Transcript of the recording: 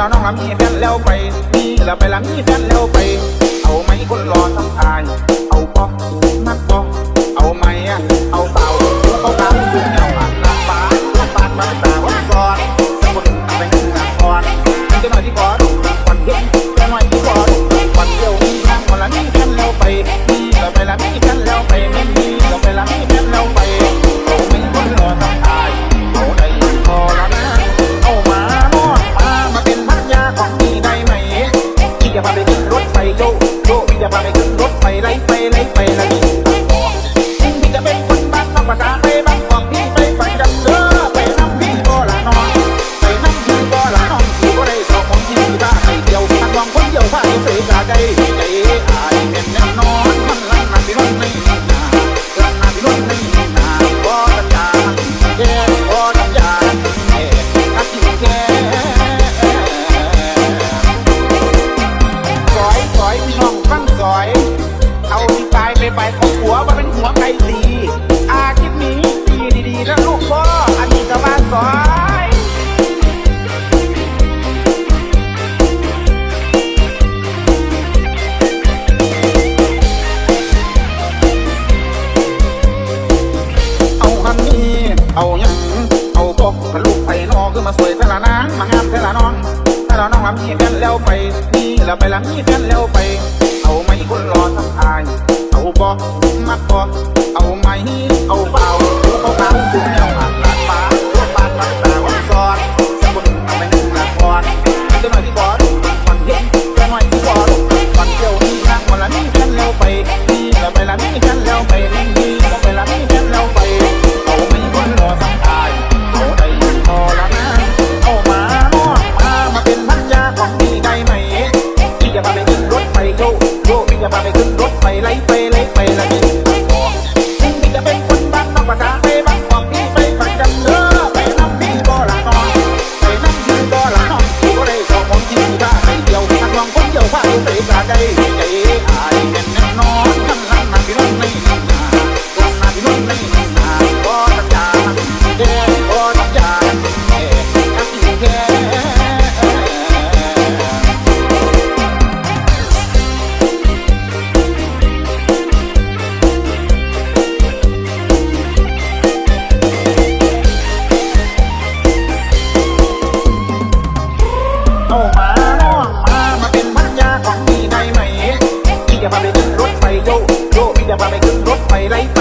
ถ้าเราน้องละมีแฟนแล้วไปมีแล้วไปละมีแฟนแล้วไป เอาไหมคนรอสัมภายเอาปอนักปอเอาไหมอะเอาเปล่าเขาตามสูงเงาหันหน้าฟ้าตัวปานมาตาวันก่อนคนไปหนึ่งหน้าก่อนจะหน่อยที่ก่อนวันเย็น พี่จ ไปไปของหัวมาเป็นหัวไก่ตีอาคิดนี้ดีดีๆนะลูกพ่ออันนี้ก็มาสอยเอาคันนี้ เอาหยังเอาพกกระลูกไปนอคือมาสวยเท่าละนางมางามเท่าละน้องถ้าเราน้องละมีแฟนแล้วไปมีแล้วไปละมีแฟนแล้วไป เอาไหมคนรอสักอาย บอกมักบอเอาไหมเอาเปล่า จังหวะเสียกระได้ใจ รถไฟโยโยพี่จะพาไปขึ้นรถไฟไร้